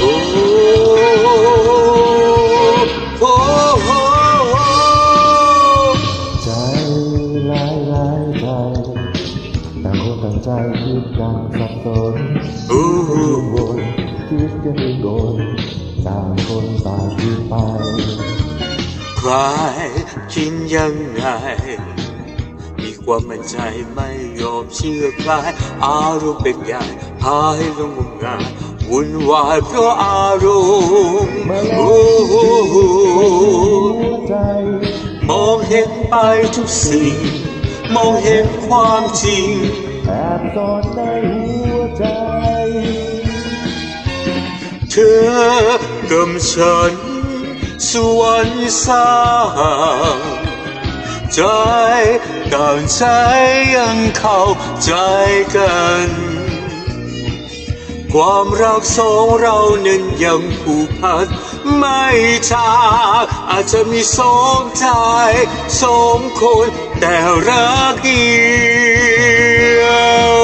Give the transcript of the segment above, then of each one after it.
โอ้โอ้โอ้ใจหลายหลายใจต่าง คนต่างใจคิดกันสับสนโอ้วนคิดกันไม่โดนต่ามมั่นใจไม่ยอมเชื่อใครอารมณ์เป็นใหญ่พาให้ลงงมงายวุ่นวายเพราะอารมณ์มอโอ้โหมองเห็นไปทุกสิ่ง มองเห็นความจริงแอบซ่อนในหัวใจเธอกับฉันสวรรค์สร้าง ใจต่างใจยังเข้าใจกัน ความรักสองเรานั้นยังผูกพันไม่จากอาจจะมีสองใจสองคนแต่รักเดียว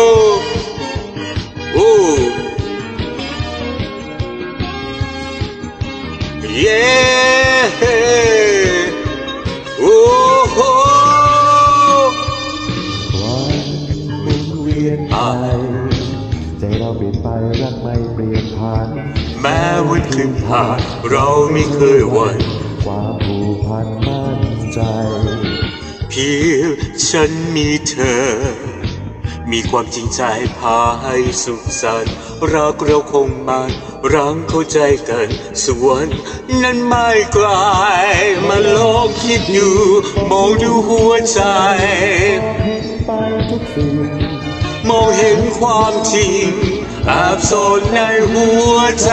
โอ้เย้ ใจเราเปลี่ยนไปรักไม่เปลี่ยนผ่าน แม้วันคืนผ่านเราไม่เคยหวันความผูกพันมั่นใจ เพียงฉันมีเธอ มีความจริงใจพาให้สุขสันต์รักเราคงมันรังเข้าใจกันสวนนั้นไม่ไกลมาลองคิดดูมองดูหัวใจเห็นไปทุกสิ่ง มองเห็นความจริงอาบโซนในหัวใจ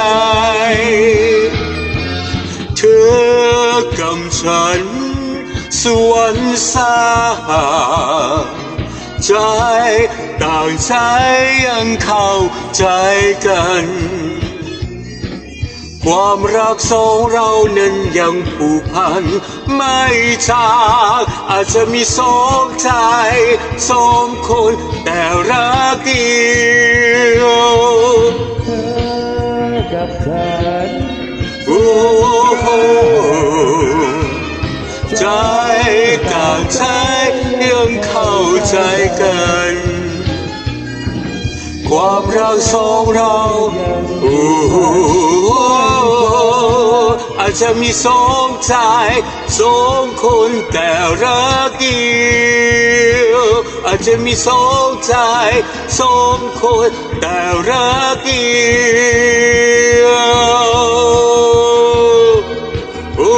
เธอกับฉัน สวนสางใจต่างใจยังเข้าใจกัน ความรักสองเรานั้นยังผูกพัน ไม่จากอาจจะมีสองใจสองคนแต่รั เดียวเธอกับฉันโอ้โหใจต่างใจยังเข้าใจกัน ความรักสองเราโอ้โหอาจจะมีสองใจสองคนแต่รักเดียวอา จจะมีสองใจสองคนแต่รักเดียวโอ้